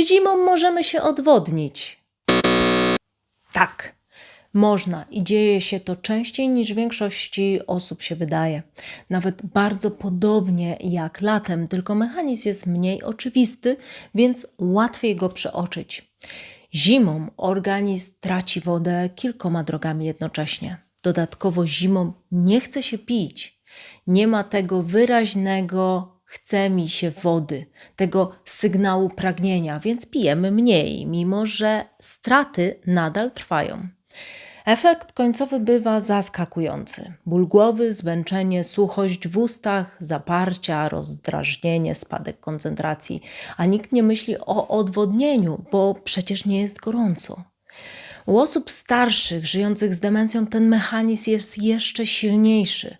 Czy zimą możemy się odwodnić? Tak, można i dzieje się to częściej niż większości osób się wydaje. Nawet bardzo podobnie jak latem, tylko mechanizm jest mniej oczywisty, więc łatwiej go przeoczyć. Zimą organizm traci wodę kilkoma drogami jednocześnie. Dodatkowo zimą nie chce się pić. Nie ma tego wyraźnego chce mi się wody, tego sygnału pragnienia, więc pijemy mniej, mimo że straty nadal trwają. Efekt końcowy bywa zaskakujący. Ból głowy, zmęczenie, suchość w ustach, zaparcia, rozdrażnienie, spadek koncentracji, a nikt nie myśli o odwodnieniu, bo przecież nie jest gorąco. U osób starszych, żyjących z demencją, ten mechanizm jest jeszcze silniejszy.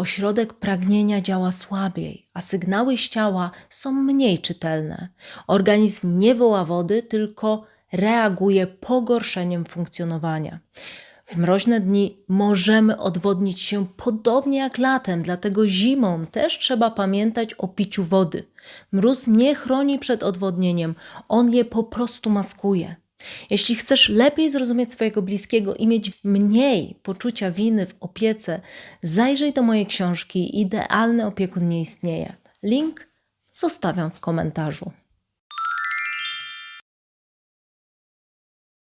Ośrodek pragnienia działa słabiej, a sygnały z ciała są mniej czytelne. Organizm nie woła wody, tylko reaguje pogorszeniem funkcjonowania. W mroźne dni możemy odwodnić się podobnie jak latem, dlatego zimą też trzeba pamiętać o piciu wody. Mróz nie chroni przed odwodnieniem, on je po prostu maskuje. Jeśli chcesz lepiej zrozumieć swojego bliskiego i mieć mniej poczucia winy w opiece, zajrzyj do mojej książki Idealny opiekun nie istnieje. Link zostawiam w komentarzu.